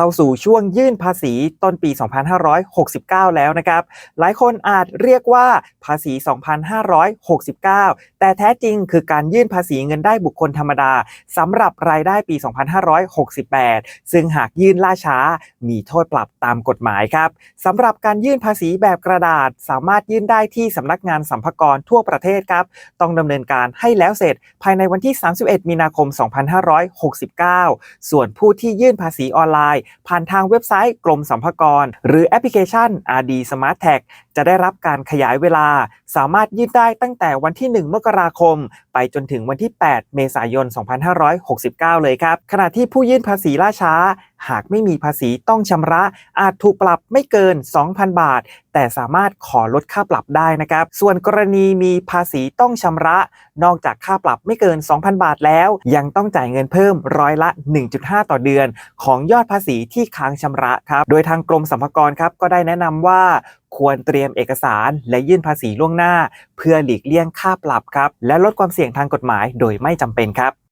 เข้าสู่ช่วงยื่นภาษีต้นปี 2569 แล้วนะครับ หลายคนอาจเรียกว่าภาษี 2569 แต่แท้จริงคือการยื่นภาษีเงินได้บุคคลธรรมดาสำหรับรายได้ปี 2568 ซึ่งหากยื่นล่าช้ามีโทษปรับตามกฎหมายครับสำหรับการยื่นภาษีแบบกระดาษ สามารถยื่นได้ที่สำนักงานสัมภากรทั่วประเทศครับ ต้องดำเนินการให้แล้วเสร็จภายในวันที่ 31 มีนาคม 2569 ส่วนผู้ที่ยื่นภาษีออนไลน์ผ่านทางเว็บไซต์กรมสัมภากร หรือแอปพลิเคชัน RD Smart Tag จะได้รับการขยายเวลา สามารถยื่นได้ตั้งแต่วันที่ 1 มกราคม ไปจนถึงวันที่ 8 เมษายน 2569 เลยครับ ขณะที่ผู้ยื่นภาษีล่าช้า หากไม่มีภาษีต้องชำระ อาจถูกปรับไม่เกิน 2,000 บาท แต่สามารถขอลดค่าปรับได้นะครับ ส่วนกรณีมีภาษีต้องชำระ นอกจากค่าปรับไม่เกิน 2,000 บาทแล้ว ยังต้องจ่ายเงินเพิ่มร้อยละ 1.5 ต่อเดือน ของยอดภาษีที่ค้างชำระครับ โดยทางกรมสรรพากรครับก็ได้แนะนำว่า ควรเตรียมเอกสาร และยื่นภาษีล่วงหน้า เพื่อหลีกเลี่ยงค่าปรับครับ และลดความเสี่ยงทางกฎหมายโดยไม่จำเป็นครับ